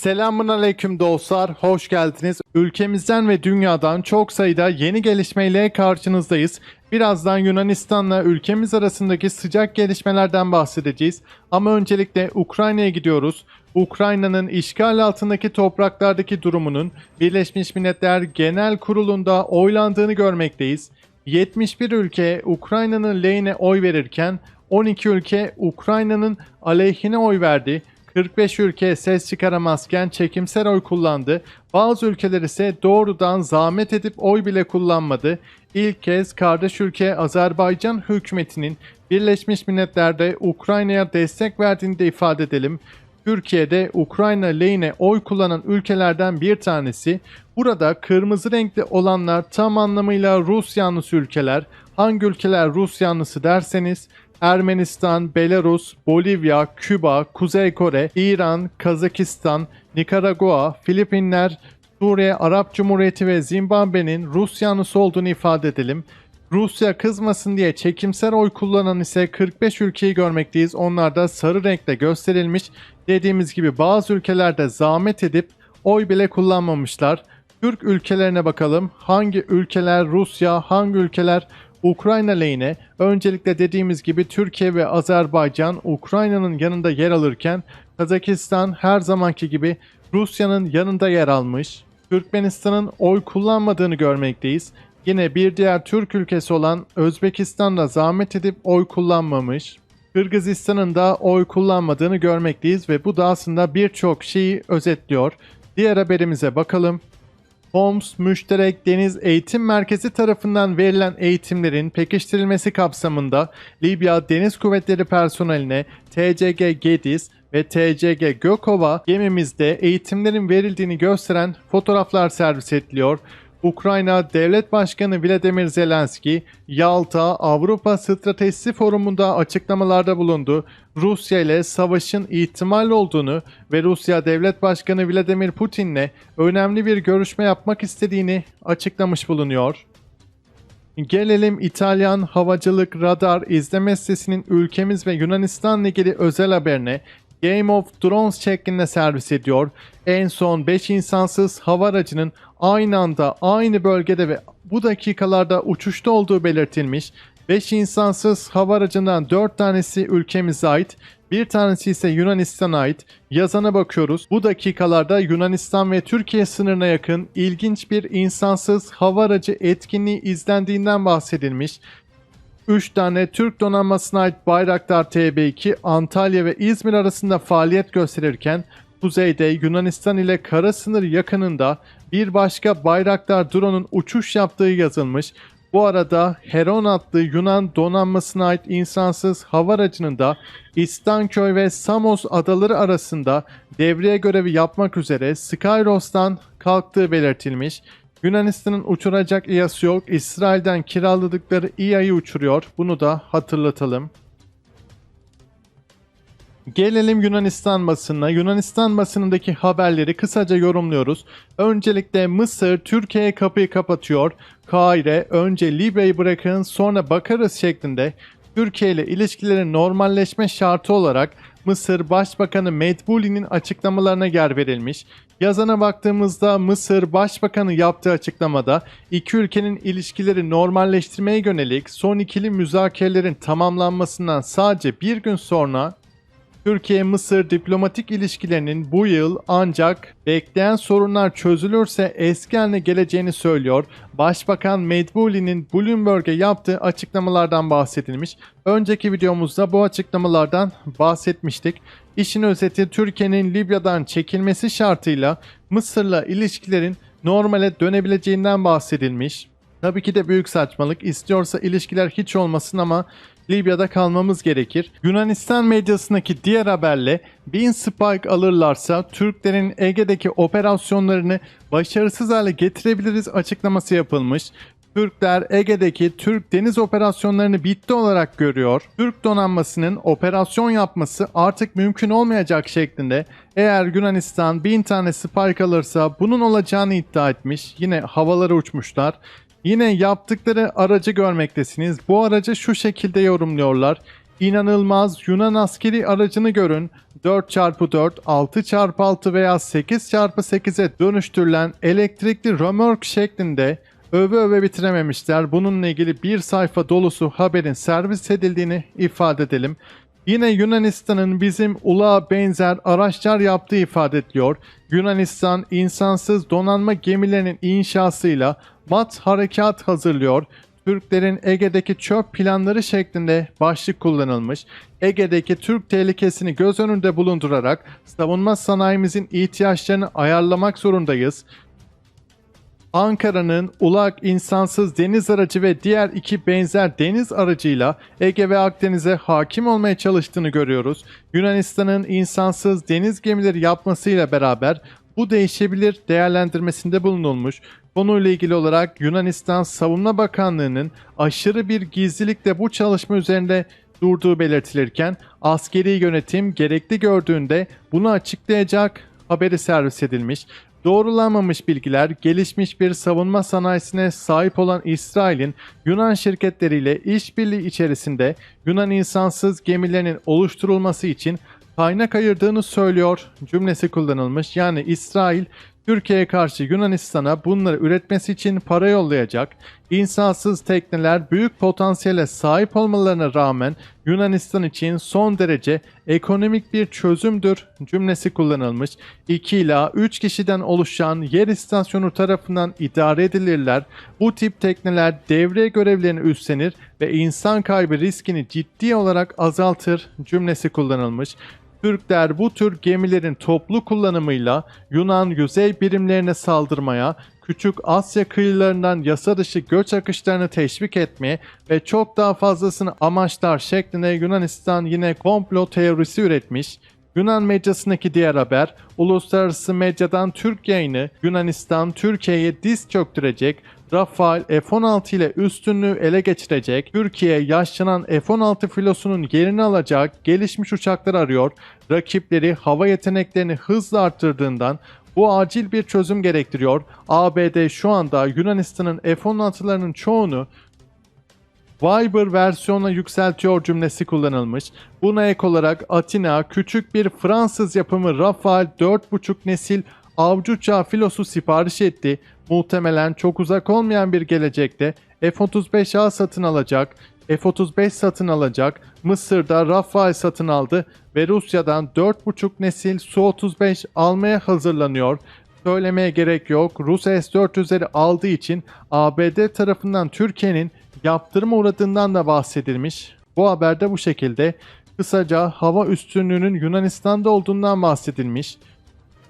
Selamun aleyküm dostlar, hoş geldiniz. Ülkemizden ve dünyadan çok sayıda yeni gelişmeyle karşınızdayız. Birazdan Yunanistan'la ülkemiz arasındaki sıcak gelişmelerden bahsedeceğiz. Ama öncelikle Ukrayna'ya gidiyoruz. Ukrayna'nın işgal altındaki topraklardaki durumunun Birleşmiş Milletler Genel Kurulu'nda oylandığını görmekteyiz. 71 ülke Ukrayna'nın lehine oy verirken 12 ülke Ukrayna'nın aleyhine oy verdi. 45 ülke ses çıkaramazken çekimsel oy kullandı. Bazı ülkeler ise doğrudan zahmet edip oy bile kullanmadı. İlk kez kardeş ülke Azerbaycan hükümetinin Birleşmiş Milletler'de Ukrayna'ya destek verdiğini de ifade edelim. Türkiye'de Ukrayna lehine oy kullanan ülkelerden bir tanesi. Burada kırmızı renkli olanlar tam anlamıyla Rus yanlısı ülkeler. Hangi ülkeler Rus yanlısı derseniz Ermenistan, Belarus, Bolivya, Küba, Kuzey Kore, İran, Kazakistan, Nikaragua, Filipinler, Suriye, Arap Cumhuriyeti ve Zimbabwe'nin Rus yanlısı olduğunu ifade edelim. Rusya kızmasın diye çekimsel oy kullanan ise 45 ülkeyi görmekteyiz. Onlar da sarı renkle gösterilmiş. Dediğimiz gibi bazı ülkelerde zahmet edip oy bile kullanmamışlar. Türk ülkelerine bakalım. Hangi ülkeler Rusya, hangi ülkeler Ukrayna lehine? Öncelikle dediğimiz gibi Türkiye ve Azerbaycan Ukrayna'nın yanında yer alırken Kazakistan her zamanki gibi Rusya'nın yanında yer almış. Türkmenistan'ın oy kullanmadığını görmekteyiz. Yine bir diğer Türk ülkesi olan Özbekistan da zahmet edip oy kullanmamış. Kırgızistan'ın da oy kullanmadığını görmekteyiz ve bu da aslında birçok şeyi özetliyor. Diğer haberimize bakalım. Homs Müşterek Deniz Eğitim Merkezi tarafından verilen eğitimlerin pekiştirilmesi kapsamında Libya Deniz Kuvvetleri personeline TCG Gediz ve TCG Gökova gemimizde eğitimlerin verildiğini gösteren fotoğraflar servis ediliyor. Ukrayna Devlet Başkanı Vladimir Zelenski, Yalta Avrupa Stratejisi Forumu'nda açıklamalarda bulundu. Rusya ile savaşın ihtimal olduğunu ve Rusya Devlet Başkanı Vladimir Putin'le önemli bir görüşme yapmak istediğini açıklamış bulunuyor. Gelelim İtalyan Havacılık Radar izleme sitesinin ülkemiz ve Yunanistan'la ilgili özel haberine Game of Thrones şeklinde servis ediyor. En son 5 insansız hava aracının aynı anda aynı bölgede ve bu dakikalarda uçuşta olduğu belirtilmiş. 5 insansız hava aracından 4 tanesi ülkemize ait, bir tanesi ise Yunanistan'a ait. Yazana bakıyoruz. Bu dakikalarda Yunanistan ve Türkiye sınırına yakın ilginç bir insansız hava aracı etkinliği izlendiğinden bahsedilmiş. 3 tane Türk donanmasına ait Bayraktar TB2 Antalya ve İzmir arasında faaliyet gösterirken kuzeyde Yunanistan ile kara sınır yakınında bir başka Bayraktar drone'un uçuş yaptığı yazılmış. Bu arada Heron adlı Yunan donanmasına ait insansız hava aracının da İstanköy ve Samos adaları arasında devriye görevi yapmak üzere Skyros'tan kalktığı belirtilmiş. Yunanistan'ın uçuracak İHA'sı yok. İsrail'den kiraladıkları İHA'yı uçuruyor. Bunu da hatırlatalım. Gelelim Yunanistan basınına. Yunanistan basınındaki haberleri kısaca yorumluyoruz. Öncelikle Mısır Türkiye'ye kapıyı kapatıyor. Kahire önce Libya'yı bırakın sonra bakarız şeklinde Türkiye ile ilişkilerin normalleşme şartı olarak Mısır Başbakanı Medbuli'nin açıklamalarına yer verilmiş. Yazana baktığımızda Mısır Başbakanı yaptığı açıklamada iki ülkenin ilişkileri normalleştirmeye yönelik son ikili müzakerelerin tamamlanmasından sadece bir gün sonra Türkiye-Mısır diplomatik ilişkilerinin bu yıl ancak bekleyen sorunlar çözülürse eski haline geleceğini söylüyor. Başbakan Medbuli'nin Bloomberg'e yaptığı açıklamalardan bahsedilmiş. Önceki videomuzda bu açıklamalardan bahsetmiştik. İşin özeti Türkiye'nin Libya'dan çekilmesi şartıyla Mısır'la ilişkilerin normale dönebileceğinden bahsedilmiş. Tabii ki de büyük saçmalık. İstiyorsa ilişkiler hiç olmasın ama Libya'da kalmamız gerekir. Yunanistan medyasındaki diğer haberle bin Spike alırlarsa Türklerin Ege'deki operasyonlarını başarısız hale getirebiliriz açıklaması yapılmış. Türkler Ege'deki Türk deniz operasyonlarını bitti olarak görüyor. Türk donanmasının operasyon yapması artık mümkün olmayacak şeklinde eğer Yunanistan bin tane Spike alırsa bunun olacağını iddia etmiş. Yine havalara uçmuşlar. Yine yaptıkları aracı görmektesiniz. Bu aracı şu şekilde yorumluyorlar. İnanılmaz Yunan askeri aracını görün. 4x4, 6x6 veya 8x8'e dönüştürülen elektrikli römork şeklinde öve öve bitirememişler. Bununla ilgili bir sayfa dolusu haberin servis edildiğini ifade edelim. Yine Yunanistan'ın bizim ulağa benzer araçlar yaptığı ifade ediliyor. Yunanistan insansız donanma gemilerinin inşasıyla mat harekat hazırlıyor. Türklerin Ege'deki çöp planları şeklinde başlık kullanılmış. Ege'deki Türk tehlikesini göz önünde bulundurarak savunma sanayimizin ihtiyaçlarını ayarlamak zorundayız. Ankara'nın Ulak insansız deniz aracı ve diğer iki benzer deniz aracıyla Ege ve Akdeniz'e hakim olmaya çalıştığını görüyoruz. Yunanistan'ın insansız deniz gemileri yapmasıyla beraber bu değişebilir değerlendirmesinde bulunulmuş. Konuyla ilgili olarak Yunanistan Savunma Bakanlığı'nın aşırı bir gizlilikle bu çalışma üzerinde durduğu belirtilirken askeri yönetim gerekli gördüğünde bunu açıklayacak haberi servis edilmiş. Doğrulanmamış bilgiler gelişmiş bir savunma sanayisine sahip olan İsrail'in Yunan şirketleriyle işbirliği içerisinde Yunan insansız gemilerinin oluşturulması için kaynak ayırdığını söylüyor cümlesi kullanılmış. Yani İsrail Türkiye'ye karşı Yunanistan'a bunları üretmesi için para yollayacak. İnsansız tekneler büyük potansiyele sahip olmalarına rağmen Yunanistan için son derece ekonomik bir çözümdür cümlesi kullanılmış. 2 ila 3 kişiden oluşan yer istasyonu tarafından idare edilirler. Bu tip tekneler devre görevlerini üstlenir ve insan kaybı riskini ciddi olarak azaltır cümlesi kullanılmış. Türkler bu tür gemilerin toplu kullanımıyla Yunan yüzey birimlerine saldırmaya, küçük Asya kıyılarından yasa dışı göç akışlarını teşvik etmeye ve çok daha fazlasını amaçlar şeklinde Yunanistan yine komplo teorisi üretmiş. Yunan medyasındaki diğer haber, uluslararası medyadan Türk yayını Yunanistan Türkiye'ye diz çöktürecek, Rafael F-16 ile üstünlüğü ele geçirecek, Türkiye yaşlanan F-16 filosunun yerini alacak gelişmiş uçaklar arıyor, rakipleri hava yeteneklerini hızla arttırdığından bu acil bir çözüm gerektiriyor. ABD şu anda Yunanistan'ın F-16'larının çoğunu Viber versiyonuna yükseltiyor cümlesi kullanılmış. Buna ek olarak Atina küçük bir Fransız yapımı Rafael 4.5 nesil avcı uçağı filosu sipariş etti. Muhtemelen çok uzak olmayan bir gelecekte F-35A satın alacak, F-35 satın alacak, Mısır'da Rafael satın aldı ve Rusya'dan 4.5 nesil Su-35 almaya hazırlanıyor. Söylemeye gerek yok. Rus S-400'leri aldığı için ABD tarafından Türkiye'nin yaptırıma uğradığından da bahsedilmiş. Bu haberde bu şekilde kısaca hava üstünlüğünün Yunanistan'da olduğundan bahsedilmiş.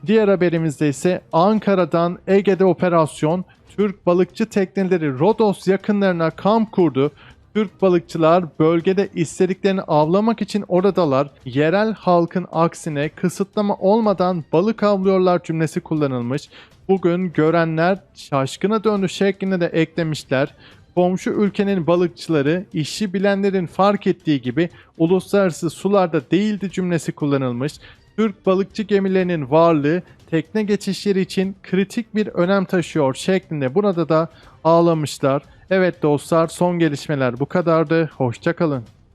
Diğer haberimizde ise Ankara'dan Ege'de operasyon, Türk balıkçı tekneleri Rodos yakınlarına kamp kurdu. Türk balıkçılar bölgede istediklerini avlamak için oradalar. Yerel halkın aksine kısıtlama olmadan balık avlıyorlar cümlesi kullanılmış. Bugün görenler şaşkına döndü şeklinde de eklemişler. Komşu ülkenin balıkçıları işi bilenlerin fark ettiği gibi uluslararası sularda değildi cümlesi kullanılmış. Türk balıkçı gemilerinin varlığı tekne geçişleri için kritik bir önem taşıyor şeklinde burada da ağlamışlar. Evet dostlar son gelişmeler bu kadardı. Hoşçakalın.